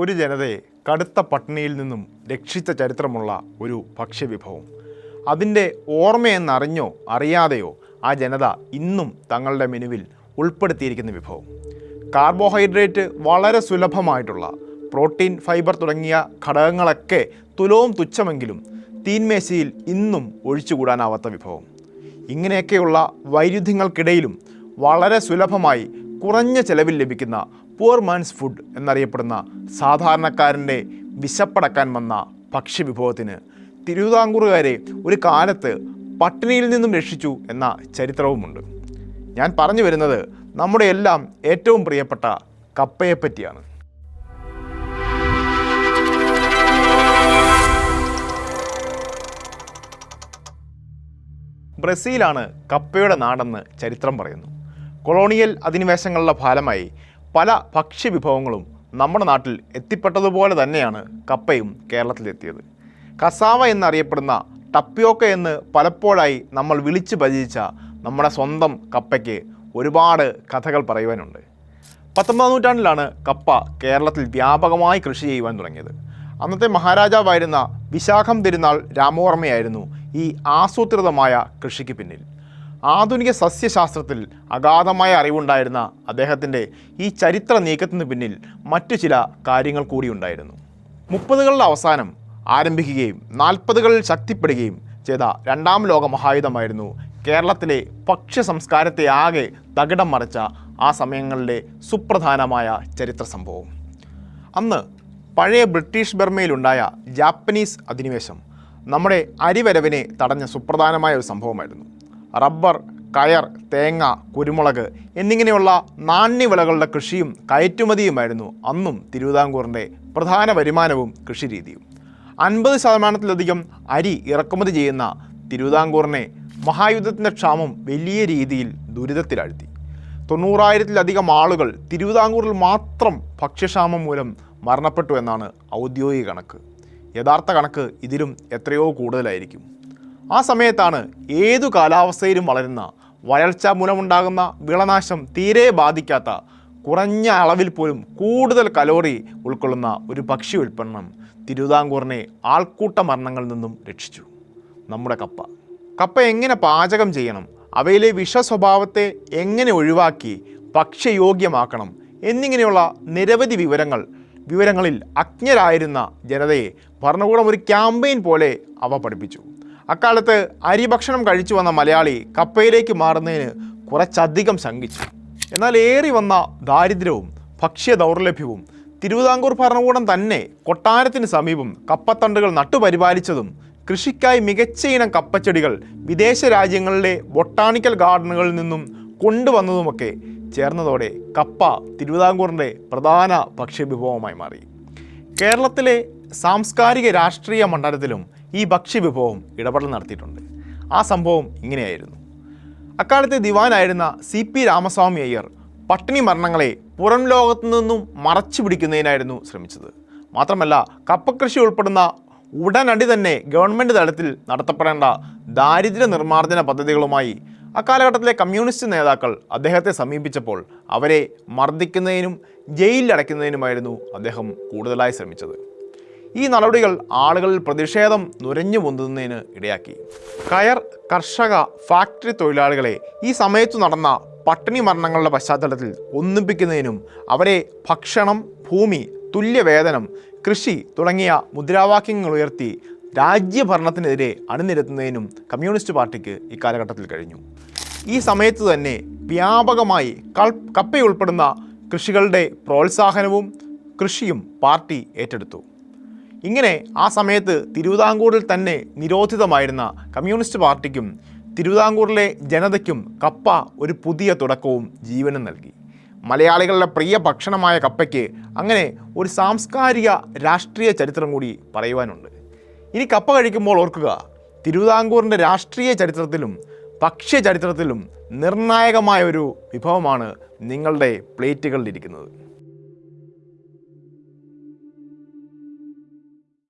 ഒരു ജനതയെ കടുത്ത പട്ടിണിയിൽ നിന്നും രക്ഷിച്ച ചരിത്രമുള്ള ഒരു ഭക്ഷ്യവിഭവം. അതിന്റെ ഓർമ്മയെന്നറിഞ്ഞോ അറിയാതെയോ ആ ജനത ഇന്നും തങ്ങളുടെ മെനുവിൽ ഉൾപ്പെടുത്തിയിരിക്കുന്ന വിഭവം. കാർബോഹൈഡ്രേറ്റ് വളരെ സുലഭമായിട്ടുള്ള പ്രോട്ടീൻ ഫൈബർ തുടങ്ങിയ ഘടകങ്ങളൊക്കെ തുലവും തുച്ഛമെങ്കിലും തീൻമേശയിൽ ഇന്നും ഒഴിച്ചുകൂടാനാവാത്ത വിഭവം. ഇങ്ങനെയൊക്കെയുള്ള വൈരുദ്ധ്യങ്ങൾക്കിടയിലും വളരെ സുലഭമായി കുറഞ്ഞ ചെലവിൽ ലഭിക്കുന്ന പുവർ മാൻസ് ഫുഡ് എന്നറിയപ്പെടുന്ന സാധാരണക്കാരന്റെ വിശപ്പടക്കാൻ വന്ന ഭക്ഷ്യവിഭവത്തിന് തിരുവിതാംകൂറുകാരെ ഒരു കാലത്ത് പട്ടിണിയിൽ നിന്നും രക്ഷിച്ചു എന്ന ചരിത്രവുമുണ്ട്. ഞാൻ പറഞ്ഞു വരുന്നത് നമ്മുടെ എല്ലാം ഏറ്റവും പ്രിയപ്പെട്ട കപ്പയെപ്പറ്റിയാണ്. ബ്രസീലാണ് കപ്പയുടെ നാടെന്ന് ചരിത്രം പറയുന്നു. കൊളോണിയൽ അധിനിവേശങ്ങളുടെ ഫലമായി പല ഭക്ഷ്യവിഭവങ്ങളും നമ്മുടെ നാട്ടിൽ എത്തിപ്പെട്ടതുപോലെ തന്നെയാണ് കപ്പയും കേരളത്തിലെത്തിയത്. കസാവ എന്നറിയപ്പെടുന്ന ടപ്പിയോക്ക എന്ന് പലപ്പോഴായി നമ്മൾ വിളിച്ചു പരിചയിച്ച നമ്മുടെ സ്വന്തം കപ്പയ്ക്ക് ഒരുപാട് കഥകൾ പറയുവാനുണ്ട്. പത്തൊമ്പതാം നൂറ്റാണ്ടിലാണ് കപ്പ കേരളത്തിൽ വ്യാപകമായി കൃഷി ചെയ്യുവാൻ തുടങ്ങിയത്. അന്നത്തെ മഹാരാജാവായിരുന്ന വിശാഖം തിരുനാൾ രാമവർമ്മയായിരുന്നു ഈ ആസൂത്രിതമായ കൃഷിക്ക് പിന്നിൽ. ആധുനിക സസ്യശാസ്ത്രത്തിൽ അഗാധമായ അറിവുണ്ടായിരുന്ന അദ്ദേഹത്തിന്റെ ഈ ചരിത്ര നീക്കത്തിന് പിന്നിൽ മറ്റു ചില കാര്യങ്ങൾ കൂടി ഉണ്ടായിരുന്നു. മുപ്പതുകളുടെ അവസാനം ആരംഭിക്കുകയും നാൽപ്പതുകളിൽ ശക്തിപ്പെടുകയും ചെയ്ത രണ്ടാം ലോക മഹായുധമായിരുന്നു കേരളത്തിലെ ഭക്ഷ്യ സംസ്കാരത്തെ ആകെ തകിടം മറിച്ച ആ സമയങ്ങളിലെ സുപ്രധാനമായ ചരിത്ര സംഭവം. അന്ന് പഴയ ബ്രിട്ടീഷ് ബർമയിലുണ്ടായ ജാപ്പനീസ് അധിനിവേശം നമ്മുടെ അരിവരവിനെ തടഞ്ഞ സുപ്രധാനമായ ഒരു സംഭവമായിരുന്നു. റബ്ബർ കയർ തേങ്ങ കുരുമുളക് എന്നിങ്ങനെയുള്ള നാണ്യവിളകളുടെ കൃഷിയും കയറ്റുമതിയുമായിരുന്നു അന്നും തിരുവിതാംകൂറിന്റെ പ്രധാന വരുമാനവും കൃഷിരീതിയും. അൻപത് ശതമാനത്തിലധികം അരി ഇറക്കുമതി ചെയ്യുന്ന തിരുവിതാംകൂറിനെ മഹായുദ്ധത്തിന്റെ ക്ഷാമം വലിയ രീതിയിൽ ദുരിതത്തിലാഴ്ത്തി. തൊണ്ണൂറായിരത്തിലധികം ആളുകൾ തിരുവിതാംകൂറിൽ മാത്രം ഭക്ഷ്യക്ഷാമം മൂലം മരണപ്പെട്ടു എന്നാണ് ഔദ്യോഗിക കണക്ക്. യഥാർത്ഥ കണക്ക് ഇതിലും എത്രയോ കൂടുതലായിരിക്കും. ആ സമയത്താണ് ഏതു കാലാവസ്ഥയിലും വളരുന്ന വരൾച്ച മൂലമുണ്ടാകുന്ന വിളനാശം തീരെ ബാധിക്കാത്ത കുറഞ്ഞ അളവിൽ പോലും കൂടുതൽ കലോറി ഉൾക്കൊള്ളുന്ന ഒരു പക്ഷി ഉൽപ്പന്നം തിരുവിതാംകൂറിനെ ആൾക്കൂട്ട മരണങ്ങളിൽ നിന്നും രക്ഷിച്ചു. നമ്മുടെ കപ്പ. കപ്പ എങ്ങനെ പാചകം ചെയ്യണം? അവയിലെ വിഷ സ്വഭാവത്തെ എങ്ങനെ ഒഴിവാക്കി ഭക്ഷ്യയോഗ്യമാക്കണം? എന്നിങ്ങനെയുള്ള നിരവധി വിവരങ്ങൾ വിവരങ്ങളിൽ അജ്ഞരായിരുന്ന ജനതയെ ഭരണകൂടം ഒരു ക്യാമ്പയിൻ പോലെ അവ പഠിപ്പിച്ചു. അക്കാലത്ത് അരിഭക്ഷണം കഴിച്ചു വന്ന മലയാളി കപ്പയിലേക്ക് മാറുന്നതിന് കുറച്ചധികം ശങ്കിച്ചു. എന്നാൽ ഏറി വന്ന ദാരിദ്ര്യവും ഭക്ഷ്യ ദൗർലഭ്യവും തിരുവിതാംകൂർ ഭരണകൂടം തന്നെ കൊട്ടാരത്തിന് സമീപം കപ്പത്തണ്ടുകൾ നട്ടുപരിപാലിച്ചതും കൃഷിക്കായി മികച്ച ഇനം കപ്പച്ചെടികൾ വിദേശ രാജ്യങ്ങളിലെ ബൊട്ടാണിക്കൽ ഗാർഡനുകളിൽ നിന്നും കൊണ്ടുവന്നതുമൊക്കെ ചേർന്നതോടെ കപ്പ തിരുവിതാംകൂറിന്റെ പ്രധാന ഭക്ഷ്യവിഭവമായി മാറി. കേരളത്തിലെ സാംസ്കാരിക രാഷ്ട്രീയ മണ്ഡലത്തിലും ഈ ഭക്ഷ്യവിഭവം ഇടപെടൽ നടത്തിയിട്ടുണ്ട്. ആ സംഭവം ഇങ്ങനെയായിരുന്നു. അക്കാലത്തെ ദിവാനായിരുന്ന സി പി രാമസ്വാമി അയ്യർ പട്ടിണി മരണങ്ങളെ പുറം ലോകത്തു നിന്നും മറച്ചു പിടിക്കുന്നതിനായിരുന്നു ശ്രമിച്ചത്. മാത്രമല്ല കപ്പകൃഷി ഉൾപ്പെടുന്ന ഉടനടി തന്നെ ഗവൺമെന്റ് തലത്തിൽ നടത്തപ്പെടേണ്ട ദാരിദ്ര്യ നിർമ്മാർജന പദ്ധതികളുമായി അക്കാലഘട്ടത്തിലെ കമ്മ്യൂണിസ്റ്റ് നേതാക്കൾ അദ്ദേഹത്തെ സമീപിച്ചപ്പോൾ അവരെ മർദ്ദിക്കുന്നതിനും ജയിലിലടയ്ക്കുന്നതിനുമായിരുന്നു അദ്ദേഹം കൂടുതലായി ശ്രമിച്ചത്. ഈ നടപടികൾ ആളുകളിൽ പ്രതിഷേധം നുരഞ്ഞു പൊന്തുന്നതിന് ഇടയാക്കി. കയർ കർഷക ഫാക്ടറി തൊഴിലാളികളെ ഈ സമയത്തു നടന്ന പട്ടിണി മരണങ്ങളുടെ പശ്ചാത്തലത്തിൽ ഒന്നിപ്പിക്കുന്നതിനും അവരെ ഭക്ഷണം ഭൂമി തുല്യവേതനം കൃഷി തുടങ്ങിയ മുദ്രാവാക്യങ്ങൾ ഉയർത്തി രാജ്യഭരണത്തിനെതിരെ അണിനിരത്തുന്നതിനും കമ്മ്യൂണിസ്റ്റ് പാർട്ടിക്ക് ഇക്കാലഘട്ടത്തിൽ കഴിഞ്ഞു. ഈ സമയത്ത് തന്നെ വ്യാപകമായി കൾ കപ്പയുൾപ്പെടുന്ന കൃഷികളുടെ പ്രോത്സാഹനവും കൃഷിയും പാർട്ടി ഏറ്റെടുത്തു. ഇങ്ങനെ ആ സമയത്ത് തിരുവിതാംകൂറിൽ തന്നെ നിരോധിതമായിരുന്ന കമ്മ്യൂണിസ്റ്റ് പാർട്ടിക്കും തിരുവിതാംകൂറിലെ ജനതയ്ക്കും കപ്പ ഒരു പുതിയ തുടക്കവും ജീവനും നൽകി. മലയാളികളുടെ പ്രിയ ഭക്ഷണമായ കപ്പയ്ക്ക് അങ്ങനെ ഒരു സാംസ്കാരിക രാഷ്ട്രീയ ചരിത്രം കൂടി പറയുവാനുണ്ട്. ഇനി കപ്പ കഴിക്കുമ്പോൾ ഓർക്കുക തിരുവിതാംകൂറിന്റെ രാഷ്ട്രീയ ചരിത്രത്തിലും ഭക്ഷ്യ ചരിത്രത്തിലും നിർണായകമായ ഒരു വിഭവമാണ് നിങ്ങളുടെ പ്ലേറ്റുകളിലിരിക്കുന്നത്